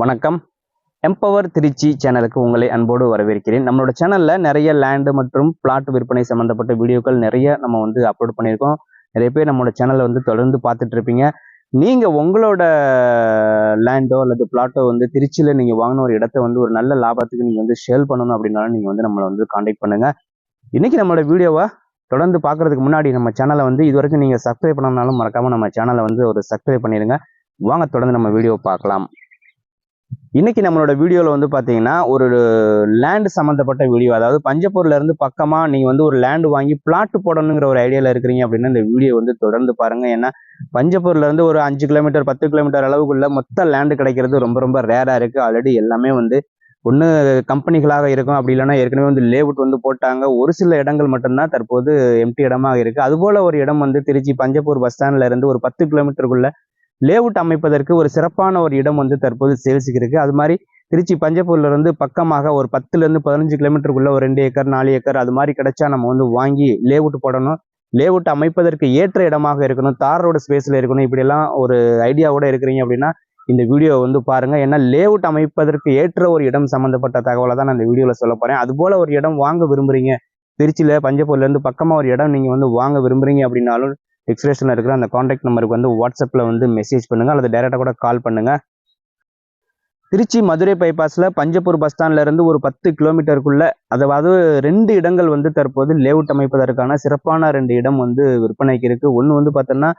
வணக்கம். எம்பவர் திருச்சி சேனலுக்கு உங்களை அன்போடு வரவேற்கிறேன். நம்மளோட சேனல்ல நிறைய லேண்டு மற்றும் பிளாட் விற்பனை சம்பந்தப்பட்ட வீடியோக்கள் நிறைய நம்ம வந்து அப்லோட் பண்ணியிருக்கோம். நிறைய பேர் நம்மளோட சேனலை வந்து தொடர்ந்து பார்த்துட்டு இருப்பீங்க நீங்க உங்களோட லேண்டோ அல்லது பிளாட்டோ வந்து திருச்சியில நீங்க வாங்கின ஒரு இடத்த வந்து ஒரு நல்ல லாபத்துக்கு நீங்க வந்து ஷேல் பண்ணணும் அப்படின்னாலும் நீங்க வந்து நம்மளை வந்து காண்டாக்ட் பண்ணுங்க. இன்னைக்கு நம்மளோட வீடியோவை தொடர்ந்து பார்க்கறதுக்கு முன்னாடி நம்ம சேனலை வந்து இது வரைக்கும் நீங்கள் சப்ஸ்கிரைப் பண்ணனாலும் மறக்காமல் நம்ம சேனலை வந்து ஒரு சப்ஸ்கிரைப் பண்ணிடுங்க. வாங்க தொடர்ந்து நம்ம வீடியோ பார்க்கலாம். இன்னைக்கு நம்மளோட வீடியோவில் வந்து பார்த்தீங்கன்னா ஒரு லேண்ட் சம்மந்தப்பட்ட வீடியோ அதாவது பஞ்சப்பூர்ல இருந்து பக்கமா வந்து ஒரு லேண்டு வாங்கி பிளாட்டு போடணுங்கிற ஒரு ஐடியாவில் இருக்கிறீங்க அப்படின்னா இந்த வீடியோ வந்து தொடர்ந்து பாருங்க. ஏன்னா பஞ்சப்பூர்லேருந்து ஒரு அஞ்சு கிலோமீட்டர் பத்து கிலோமீட்டர் அளவுக்குள்ள மொத்த லேண்டு கிடைக்கிறது ரொம்ப ரொம்ப ரேராக இருக்கு. ஆல்ரெடி எல்லாமே வந்து ஒன்று கம்பெனிகளாக இருக்கும். அப்படி இல்லைன்னா ஏற்கனவே வந்து லேவுட் வந்து போட்டாங்க. ஒரு சில இடங்கள் மட்டும்தான் தற்போது எம்டி இடமாக இருக்கு. அதுபோல் ஒரு இடம் வந்து திருச்சி பஞ்சப்பூர் பஸ் ஸ்டாண்ட்ல இருந்து ஒரு பத்து கிலோமீட்டருக்குள்ள லேவுட் அமைப்பதற்கு ஒரு சிறப்பான ஒரு இடம் வந்து தற்போது சேல்ஸுக்கு இருக்குது அது மாதிரி திருச்சி பஞ்சப்பூர்லேருந்து பக்கமாக ஒரு பத்துலேருந்து பதினஞ்சு கிலோமீட்டருக்குள்ள ஒரு ரெண்டு ஏக்கர் நாலு ஏக்கர் அது மாதிரி கிடைச்சா நம்ம வந்து வாங்கி லேவுட் போடணும். லேவுட் அமைப்பதற்கு ஏற்ற இடமாக இருக்கணும். தார் ரோடு ஸ்பேஸில் இருக்கணும். இப்படியெல்லாம் ஒரு ஐடியாவோட இருக்கிறீங்க அப்படின்னா இந்த வீடியோ வந்து பாருங்கள் ஏன்னா லேவுட் அமைப்பதற்கு ஏற்ற ஒரு இடம் சம்மந்தப்பட்ட தகவலை தான் நான் இந்த வீடியோவில் சொல்ல போகிறேன் அதுபோல் ஒரு இடம் வாங்க விரும்புகிறீங்க திருச்சியில் பஞ்சப்பூர்லேருந்து பக்கமாக ஒரு இடம் நீங்கள் வந்து வாங்க விரும்புறீங்க அப்படின்னாலும் எக்ஸ்பிரஷனில் இருக்கிற அந்த காண்டாக்ட் நம்பருக்கு வந்து வாட்ஸ்அப்பில் வந்து மெசேஜ் பண்ணுங்கள் அல்லது டேரெக்டாக கூட கால் பண்ணுங்கள் திருச்சி மதுரை பைபாஸில் பஞ்சப்பூர் பஸ் ஸ்டாண்ட்லேருந்து ஒரு பத்து கிலோமீட்டருக்குள்ள அதாவது ரெண்டு இடங்கள் வந்து தற்போது லேவுட் அமைப்பதற்கான சிறப்பான ரெண்டு இடம் வந்து விற்பனைக்கு இருக்குது ஒன்று வந்து பார்த்தோன்னா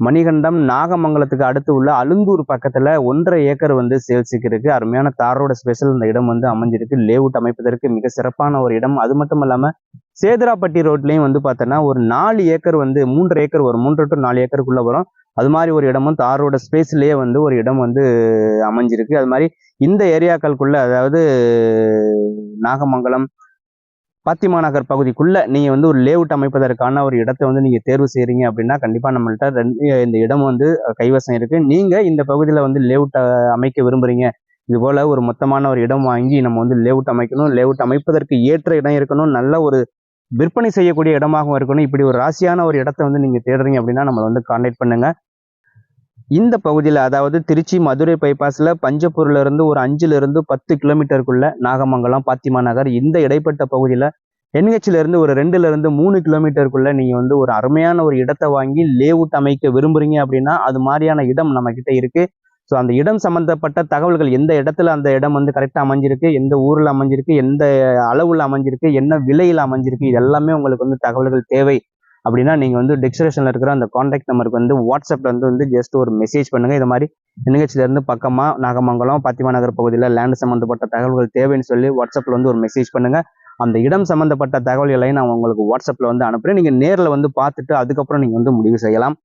மணிகண்டம் நாகமங்கலத்துக்கு அடுத்து உள்ள அலுந்தூர் பக்கத்தில் ஒன்றரை ஏக்கர் வந்து சேல்ஸுக்கு இருக்குது அருமையான தாரோட ஸ்பெஷல் இந்த இடம் வந்து அமைஞ்சிருக்கு. லேவுட் அமைப்பதற்கு மிக சிறப்பான ஒரு இடம். அது மட்டும் இல்லாமல் சேதுராப்பட்டி ரோட்லேயும் வந்து பார்த்தோன்னா ஒரு நாலு ஏக்கர் வந்து மூன்று ஏக்கர் வரும். மூன்று டு நாலு ஏக்கருக்குள்ளே வரும். அது மாதிரி ஒரு இடமும் தாரோட ஸ்பேஸ்லேயே வந்து ஒரு இடம் வந்து அமைஞ்சிருக்கு. அது மாதிரி இந்த ஏரியாக்களுக்குள்ள அதாவது நாகமங்கலம் பாத்திமா நகர் நீங்கள் வந்து ஒரு லேஅவுட் அமைப்பதற்கான ஒரு இடத்தை வந்து நீங்கள் தேர்வு செய்கிறீங்க அப்படின்னா கண்டிப்பாக நம்மள்ட்ட ரெண்டு இந்த இடம் வந்து கைவசம் இருக்குது நீங்கள் இந்த பகுதியில் வந்து லேஅவுட் அமைக்க விரும்புறீங்க. இது போல் ஒரு மொத்தமான ஒரு இடம் வாங்கி நம்ம வந்து லேஅவுட் அமைக்கணும். லேஅவுட் அமைப்பதற்கு ஏற்ற இடம் இருக்கணும். நல்ல ஒரு விற்பனை செய்யக்கூடிய இடமாகவும் இருக்கணும். இப்படி ஒரு ராசியான ஒரு இடத்த வந்து நீங்கள் தேடுறீங்க அப்படின்னா நம்மளை வந்து கான்டாக்ட் பண்ணுங்க. இந்த பகுதியில் அதாவது திருச்சி மதுரை பைபாஸில் பஞ்சப்பூர்லேருந்து ஒரு அஞ்சுலேருந்து பத்து கிலோமீட்டருக்குள்ள நாகமங்கலம் பாத்திமா நகர் இந்த இடைப்பட்ட பகுதியில் என்ஹெச்லேருந்து ஒரு ரெண்டுலேருந்து மூணு கிலோமீட்டருக்குள்ளே நீங்கள் வந்து ஒரு அருமையான ஒரு இடத்தை வாங்கி லேவுட் அமைக்க விரும்புகிறீங்க அப்படின்னா அது மாதிரியான இடம் நம்மக்கிட்ட இருக்குது ஸோ அந்த இடம் சம்பந்தப்பட்ட தகவல்கள் எந்த இடத்துல அந்த இடம் வந்து கரெக்டாக அமைஞ்சிருக்கு எந்த ஊரில் அமைஞ்சிருக்கு எந்த அளவில் அமைஞ்சிருக்கு என்ன விலையில் அமைஞ்சிருக்கு இது எல்லாமே உங்களுக்கு வந்து தகவல்கள் தேவை. அப்படின்னா நீங்கள் வந்து டிஸ்கிரிப்ஷனில் இருக்கிற அந்த காண்டாக்ட் நம்பருக்கு வந்து வாட்ஸ்அப்பில் வந்து வந்து ஜஸ்ட் ஒரு மெசேஜ் பண்ணுங்கள் இது மாதிரி நிகழ்ச்சியிலேருந்து பக்கமாக நாகமங்கலம் பத்திமா நகர் பகுதியில் லேண்ட் சம்மந்தப்பட்ட தகவல்கள் தேவைன்னு சொல்லி வாட்ஸ்அப்பில் வந்து ஒரு மெசேஜ் பண்ணுங்கள் அந்த இடம் சம்மந்தப்பட்ட தகவல்களையும் நான் உங்களுக்கு வாட்ஸ்அப்பில் வந்து அனுப்புகிறேன் நீங்கள் நேரில் வந்து பார்த்துட்டு அதுக்கப்புறம் நீங்கள் வந்து முடிவு செய்யலாம்.